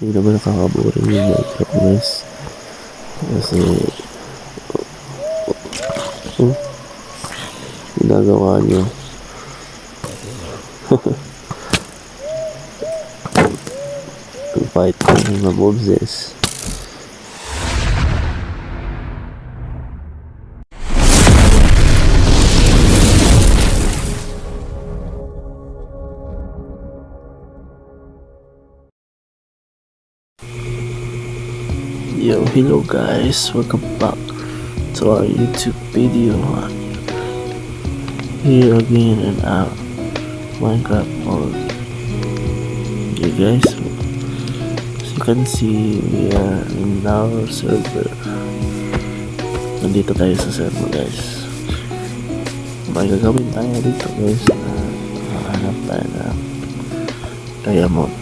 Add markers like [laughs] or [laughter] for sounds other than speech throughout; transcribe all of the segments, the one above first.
Hindi naman nakakaboring yung Minecraft guys. Kasi... Oh, ginagawa nyo. [laughs] Fight ko ng mga mobses. Yo, hello guys, welcome back to our YouTube video. Here again in our Minecraft world. Okay guys, as you can see, we are in our server. Nandito tayo sa server guys. May gagawin tayo dito guys na mahanap tayo ng diamond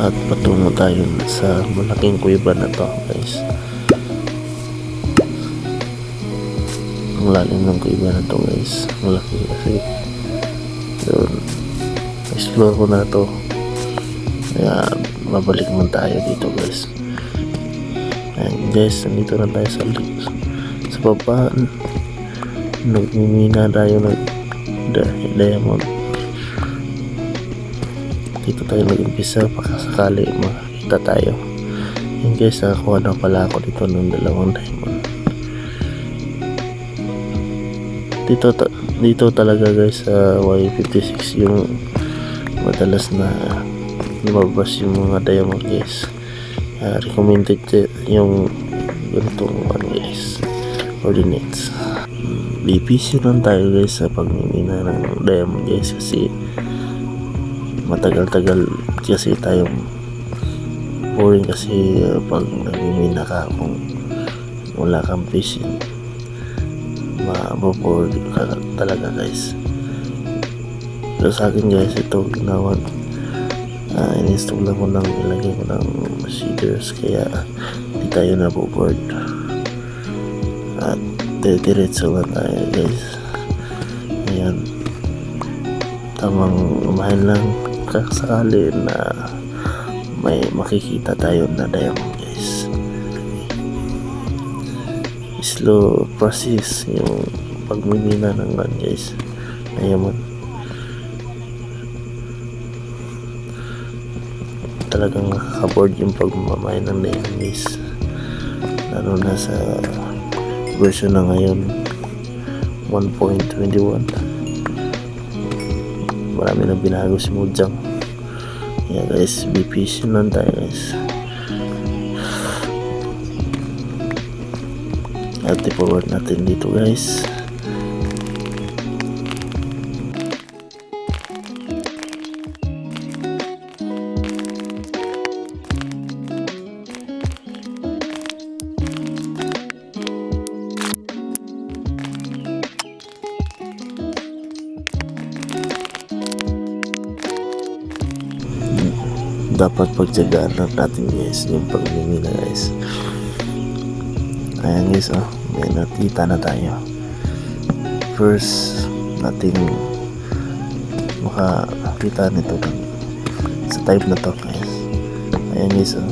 at patungo tayo sa malaking kuweba na to guys. Ang lalim ng kuweba na to guys. Malaki kasi yun. Explore ko na to. Kaya babalik man tayo dito guys. And guys nandito na tayo sa sa baba. Nagmimina tayo ng di- diamond dito tayo mag-umpisa baka sakali makita tayo. Yun guys nakakuha na pala ako dito ng dalawang diamond dito ta- dito talaga guys sa Y56 yung madalas na lumabas yung mga diamond guys. Ah, recommended yung ganitong ano guys coordinates Mm, BPC lang tayo guys sa pagmimina ng diamond guys kasi matagal-tagal kasi tayong boring kasi uh, pag nagmimina ka kung wala kang fishing maboboard ka talaga guys. Pero sa akin guys ito ginawa. Uh, in-install lang ko ng ilagay ko ng shaders kaya hindi tayo naboboard at diretso lang tayo guys. Ayan. Tamang umahin lang kakasakali na may makikita tayo na diamond guys. Slow process yung pagmimina ng gun guys. Diamond. Talagang nakaka-board yung pagmamay ng diamond guys. Lalo na sa version na ngayon 1.21 marami na binago si Mojang. Yeah guys. Be patient lang tayo guys. At i-forward natin dito guys dapat pagtsagaan lang natin guys yung pagmimina guys. Ayan guys oh may nakita na tayo. First natin makakita nito ng, sa type na to guys. Ayan guys oh.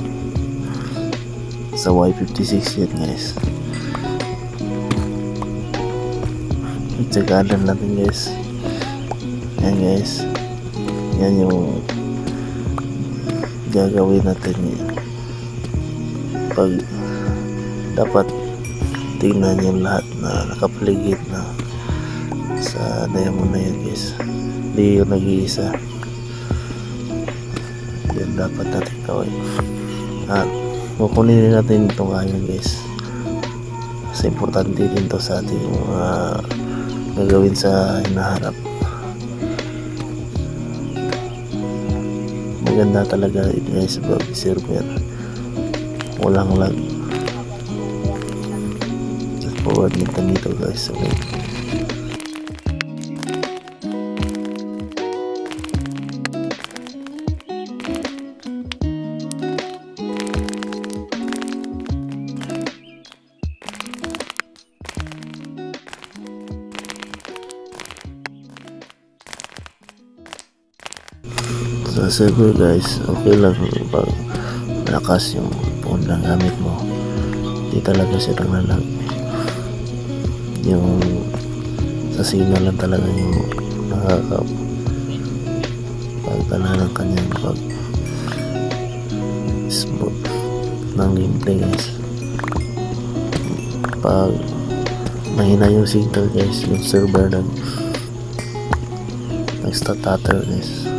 Sa Y56 yan guys. Pagtsagaan lang natin guys. Ayan guys. Yan yung gagawin natin pag dapat tingnan yung lahat na nakapaligid na sa diamond na yun guys. Hindi yung nag-iisa. Yun dapat natin gawin. At kukunin natin itong iron guys. Kasi importante din to sa ating mga gagawin sa hinaharap maganda talaga ito guys bug server walang lag. Just forward dito guys okay sa guys. Okay lang pag malakas yung phone na gamit mo. Di talaga siya naglalag yung sa signal lang talaga yung nakaka pagdala ng kanyang pag smooth ng gameplay guys. Pag mahina yung signal guys yung server nag nagstatatter guys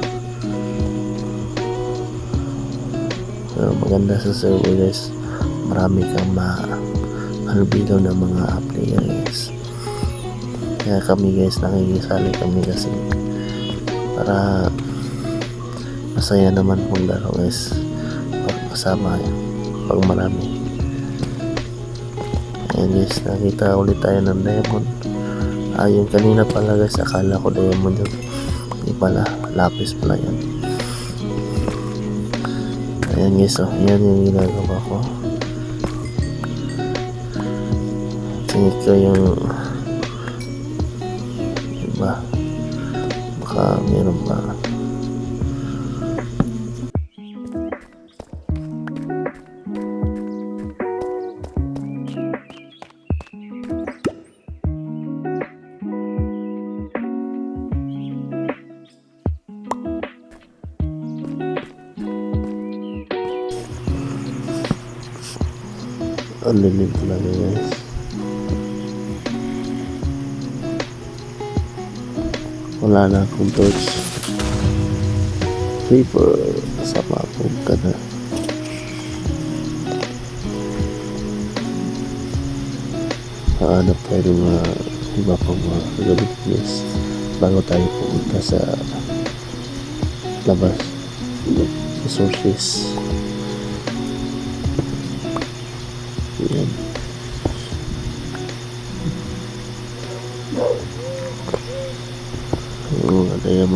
maganda sa server guys. Marami kang ma halbido ng mga player kaya kami guys nakikisali kami kasi para masaya naman kung laro guys. Pag kasama pag marami. Ayan guys nakita ulit tayo ng diamond yung kanina pala guys akala ko diamond yun. Hindi pala lapis pala yan ayan guys oh. Yan yung ginagawa ko. Tingin ko yung iba baka meron pa ang lilim guys wala na akong torch paper sama akong ka na. Haanap tayo ng mga iba pang mga kagalit guys bago tayo pumunta sa labas. Sa sources yan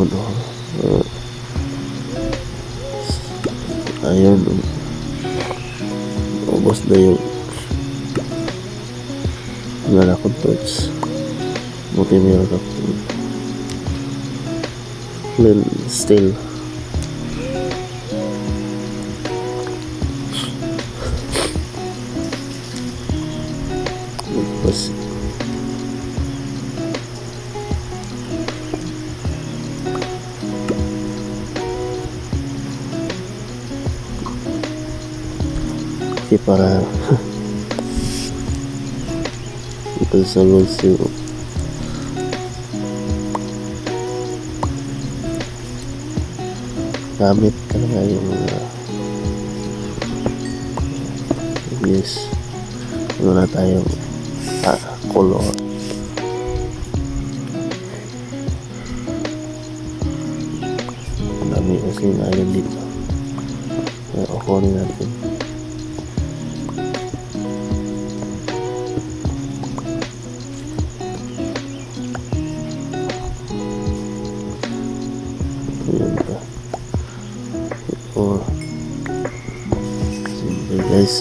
oh, oh. Oh. Ayun. oh. Ubos na yung wala akong torch. Buti meron akong lil steel. Kasi para ito sa yung gamit talaga yung mga yes. Ano na tayong ah, color. Dami kasi island dito. Kaya kukunin natin guys.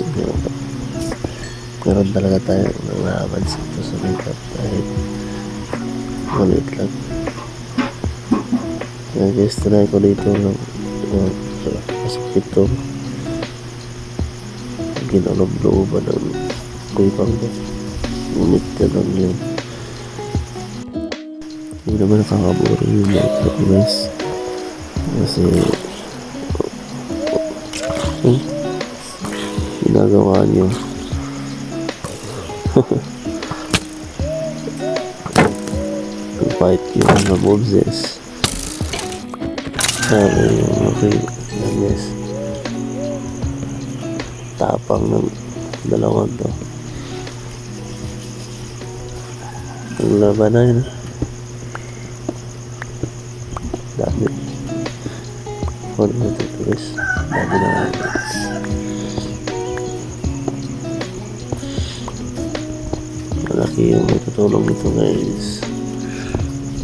Meron, talaga tayo nalaban sa ito sa makeup kahit maliit lang. Kaya guys, try ko dito ng uh, pasok ito. Ginalob-looban ng kuipang ba. Ngunit ka lang yun. Hindi naman nakakaboring yung makeup guys. Kasi eh, ginagawa niyo? To fight yung mga mobses sabi yung okay guys tapang ng dalawang to. Ang laban na yun. Dami. Hold ito guys. Dami na Malaki yung may tutulong nito guys.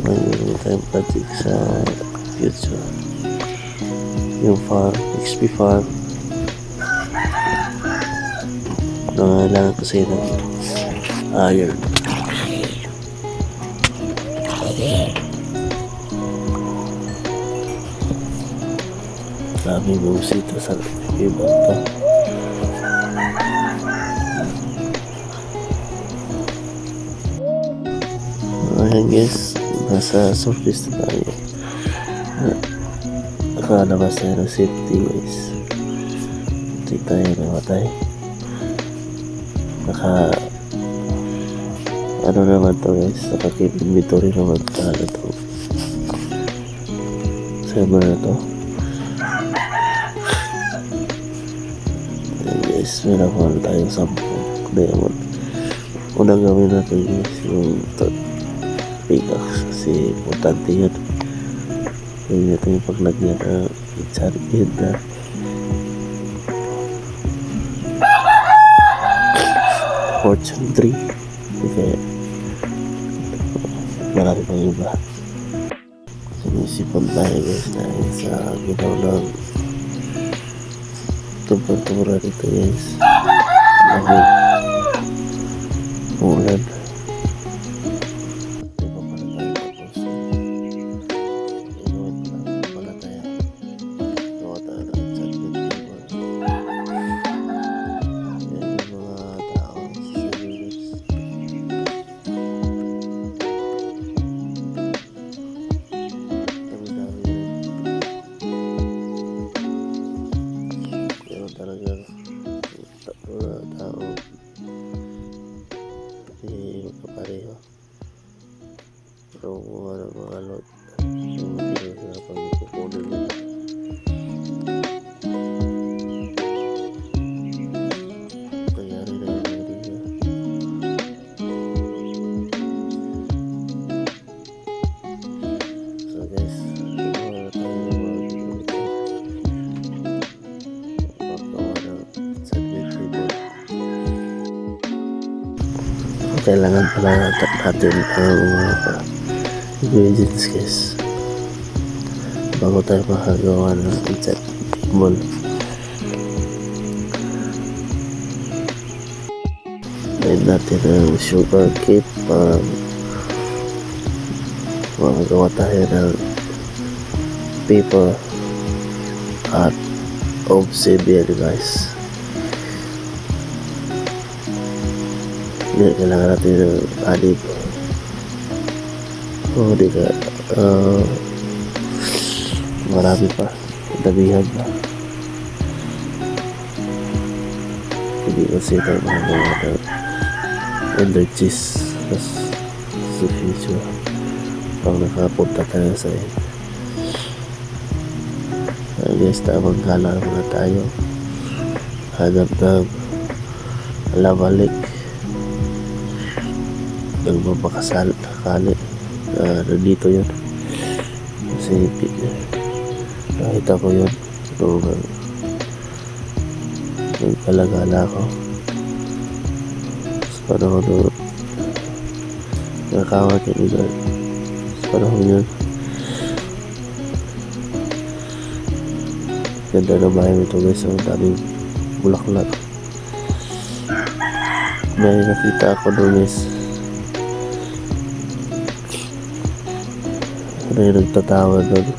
Mayroon tayong project sa future. Yung farm, XP farm. Nangailangan kasi ng iron. sa aming bumusita sa ibang to. Guys, nasa surface na tayo. Nakalabas tayo ng safety guys. Hindi tayo namatay. Naka ano naman to guys, naka-keep inventory naman tayo to. Server na to. Ayan guys, may nakuha na tayong 10 diamond. Unang gawin natin guys, yung pickaxe kasi importante yun. Hindi natin yung paglagyan ng enchantment na fortune 3. Kaya marami pang iba. Sinisipan tayo guys dahil sa ginaw ng temperatura dito guys. Lamig. Meron talaga tatlo na tao. Kailangan pala natin ang mga ingredients guys. Bago tayo makagawa ng pizza table. Add natin ang sugar cake para makagawa tayo ng paper at obsidian guys. Kailangan natin ng adik. O, di ka, ah, marami pa. Damihan pa. Hindi tayo makagawa ng ender cheese tas sa future pag nakapunta tayo sa end. I guess tamang gala muna tayo. Hanap ng lavalik. Nagmapakasal kali. Uh, nandito yun. Kasi nakita ko yun. So, nagkalagala ako. Sa panahon na nakakawat yung iba. Sa panahon yun. Ganda ng bahay nito guys. Ang daming bulaklak. May nakita ako doon guys. May nagtatawa doon.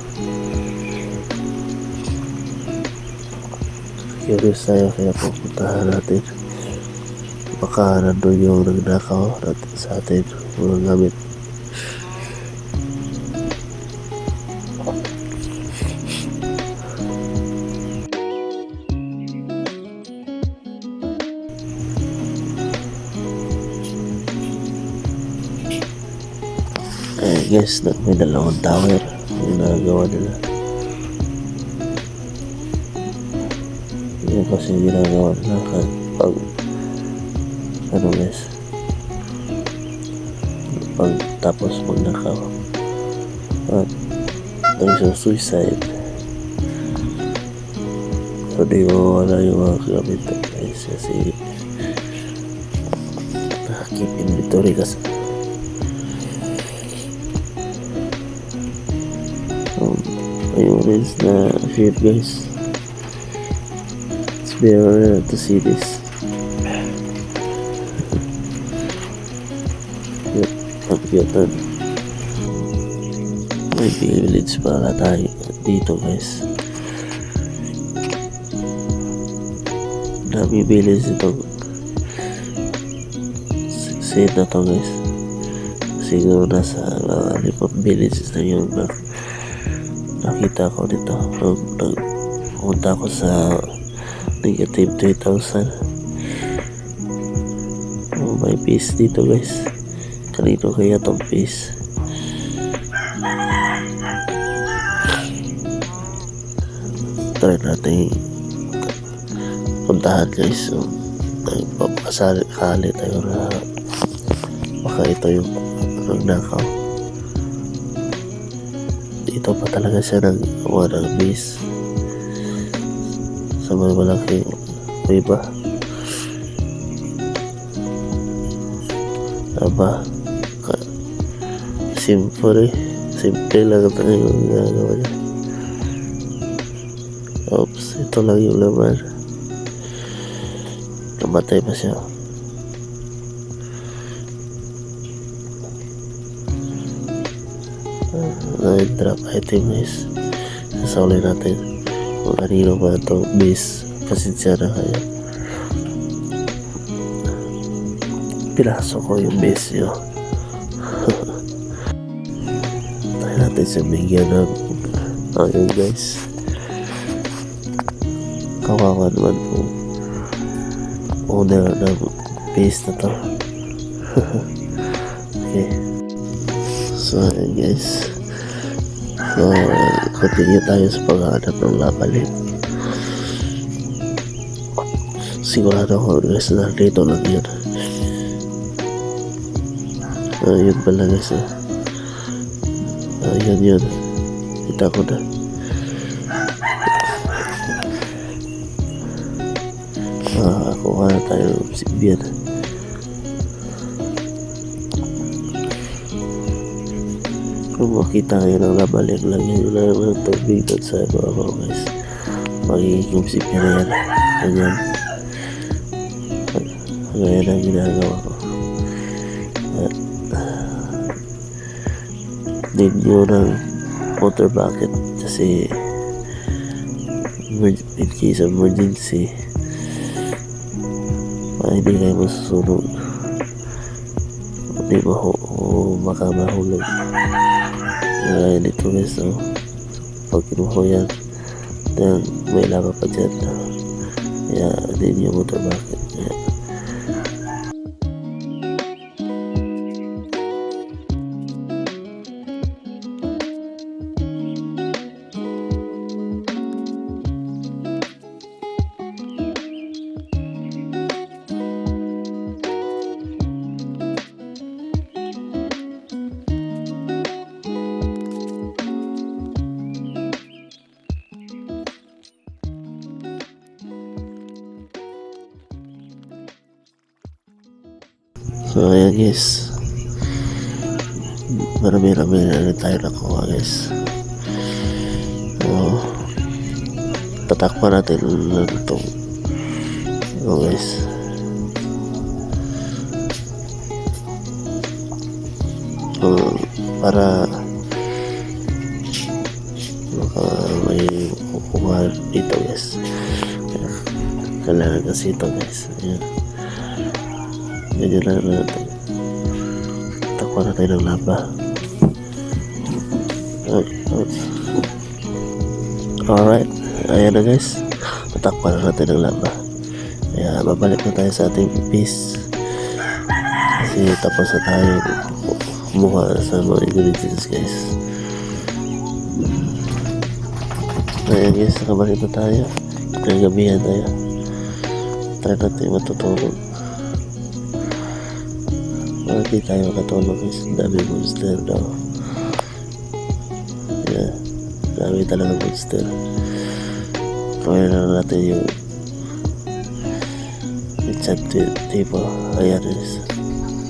Curious tayo kaya pupuntahan natin. Baka nandun yung nagnakaw natin sa atin. Mga gamit. Guys, na- may dalawang tower yung nagawa nila. Yan kasi yung ginagawa nila pag ano guys pag tapos magnakaw at nagsusuicide so di mawala yung mga gamit. Guys kasi nakakip inventory kasi ayun guys na shit guys. It's very rare to see this Yep, cute may village pala tayo dito guys. Nabibili itong seed na to guys. Siguro nasa uh, limang villages na yung na, nakita ko dito nung nung pumunta ko sa negative 3,000 oh, may piece dito guys. Kanino kaya tong piece? Try natin puntahan guys. So nagpapasali kali tayo na baka ito yung nagnakaw dito pa talaga siya nag gawa ng base sa may malaking iba aba ka- simple simple lang ito yung ginagawa niya. Oops ito lang yung laman. Namatay pa siya uh, drop item guys. Sasaulay natin. Kung kanino ba ito? Base pasensya na kaya piraso ko yung base [laughs] yun tayo natin sa bigyan ng ayun guys. Kawawa naman po. Owner ng base na to. [laughs] Okay. So ayun guys so continue tayo sa paghahanap ng labalit sigurado ko guys na dito lang yun. Ayun pala guys ah. ayun yun. Kita ko na. Ah kuha na tayo ng sibyan makita kayo ng labalik lagyan nyo lang ng tubig doon sa ko guys magiging sibyan na yan. Ganyan. Ganyan ang ginagawa ko? At need nyo ng water bucket kasi in case of emergency ah, hindi kayo masusunog hindi mahu o baka mahulog kaya dito guys so, pag kinuha ko yan then may lava pa dyan kaya hindi nyo motor bucket ayan guys. Marami-rami na rin tayo nakuha guys. So Tatakpan natin itong Ito guys. So para Baka may kukuha dito guys. Kailangan kasi ito guys. Ayan. Ganyan lang natin. Na tayo ng laba. Alright. Ayan na guys. Tatakwa na natin ng laba. Kaya babalik na tayo sa ating base. Kasi tapos na tayo kumuha sa mga ingredients guys. Ayan guys, nakabalik na tayo. Nagabihan tayo. Try natin matutulog. Para di tayo makatulog guys. Dami monster daw. Yeah. Dami talaga monster. Kawin na natin yung enchanted table. Ayan guys.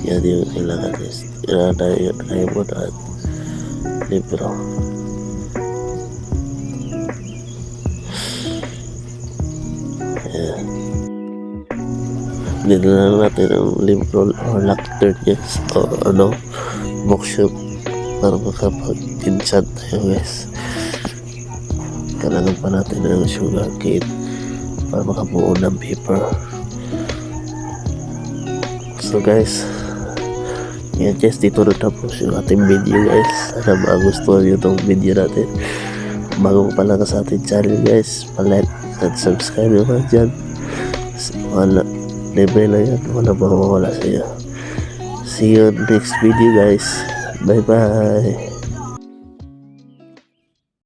Yan yung kailangan guys. Kailangan tayo yung diamond at libro. Dinala natin ang libro or lactern yes o ano bookshop para makapag-enchant tayo guys kailangan pa natin ng sugar cane para makabuo ng paper. So guys, yan guys, dito na tapos yung ating video guys. Sana magustuhan nyo itong video natin. Bago pa lang sa ating channel guys, palike at subscribe naman dyan. Wala, lang yan. Wala mawawala sa iyo. See you next video guys. Bye bye.